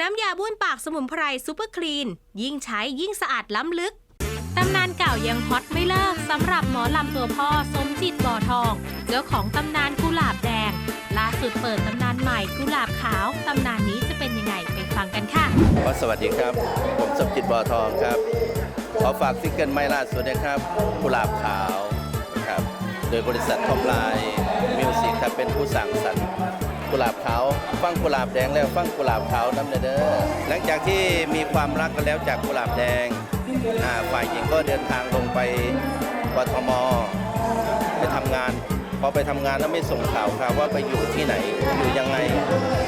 น้ำยาบ้วนปากสมุนไพรซูเปอร์คลีน ยิ่งใช้ยิ่งสะอาดล้ำลึก ตำนานเก่ายังฮอตไม่เลิกสำหรับหมอลำตัวพ่อสมจิตบ่อทอง เจ้าของตำนานกุหลาบแดง ล่าสุดเปิดตำนานใหม่กุหลาบขาว ตำนานนี้จะเป็นยังไงไปฟังกันค่ะสวัสดีครับ ผมสมจิตบ่อทองครับ ขอฝากซิงเกิลใหม่ล่าสุดนะครับ กุหลาบขาวครับ โดยบริษัททอปไลน์มิวสิกครับเป็นผู้สั่งสรรค์ กุหลาบขาวฟังกุหลาบแดงแล้วฟังกุหลาบขาวน้ำเด้อหลังจากที่มีความรักกันแล้วจากกุหลาบแดงอ่าฝ่ายหญิงก็เดินทางลงไปกทมไปทำงาน พอไปทำงานแล้วไม่ส่งข่าวครับว่าไปอยู่ที่ไหนอยู่ยังไง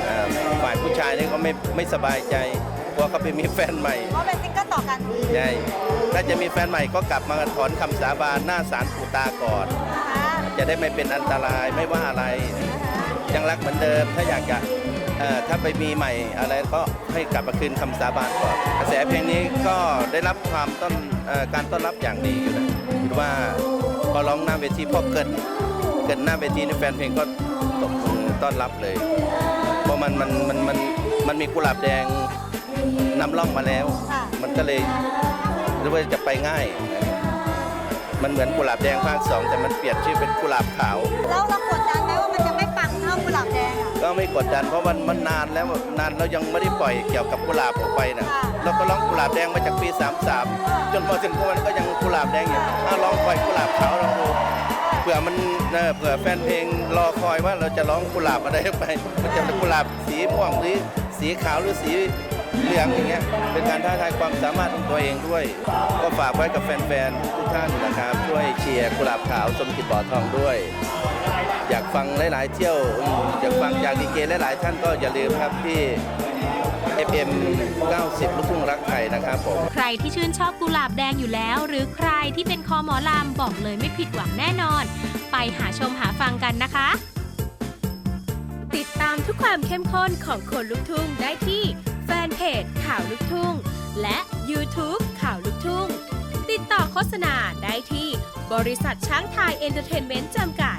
อ่าฝ่ายผู้ชายนี่ก็ไม่ไม่สบายใจเพราะเขาไปมีแฟนใหม่เพราะเป็นซิงเกิลต่อกันใช่ถ้าจะมีแฟนใหม่ก็กลับมาถอนคำสาบานหน้าศาลปู่ตาก่อนนะคะจะได้ไม่เป็นอันตรายไม่ว่าอะไร ยังรักเหมือนเดิม ถ้าอยากจะถ้าไปมีใหม่อะไรก็ให้กลับมาคืนคำสาบานก่อนกระแสเพลงนี้ก็ได้รับความต้นเอ่อการต้อนรับอย่างดีอยู่นะคือว่าพอร้องหน้าเวทีพอเกิดเกิดหน้าเวทีนี่แฟนเพลงก็ตบมือต้อนรับเลย เพราะมันมันมันมันมันมีกุหลาบแดงนำร่องมาแล้ว มันก็เลยรือว่าจะไปง่ายมันเหมือนกุหลาบแดงภาคสองแต่มันเปลี่ยนชื่อเป็นกุหลาบขาวแล้วเรากดดัน ไม่กดดันเพราะมันมันนานแล้วนานเรายังไม่ได้ปล่อยเกี่ยวกับกุหลาบออกไปนะค่ะเราก็ร้องกุหลาบแดงมาจากปี 33 จนพอถึงทุกวันก็ยังกุหลาบแดงอยู่ถ้าลองปล่อยกุหลาบขาวลองดูเผื่อมันเออเผื่อแฟนเพลงรอคอยว่าเราจะร้องกุหลาบอะไรไปมันจะเป็นกุหลาบสีม่วงหรือสีขาวหรือสีเหลืองอย่างเงี้ยเป็นการท้าทายความสามารถของตัวเองด้วย ก็ฝากไว้กับแฟนๆทุกท่านนะครับช่วยเชียร์กุหลาบขาวสมจิตบ่อทองด้วย อยากฟังหลาย ๆ เที่ยวอยากฟังจากดีเจหลาย ๆ ท่านก็อย่าลืมครับที่ FM 90 ลูกทุ่งรักไทยนะครับผม ใครที่ชื่นชอบกุหลาบแดงอยู่แล้ว หรือใครที่เป็นคอหมอลำบอกเลยไม่ผิดหวังแน่นอน ไปหาชมหาฟังกันนะคะ ติดตามทุกความเข้มข้นของคนลุกทุ่งได้ที่แฟนเพจข่าวลุกทุ่ง และ YouTube ข่าวลุกทุ่ง ติดต่อโฆษณาได้ที่บริษัทช้างไทยเอนเตอร์เทนเมนต์จำกัด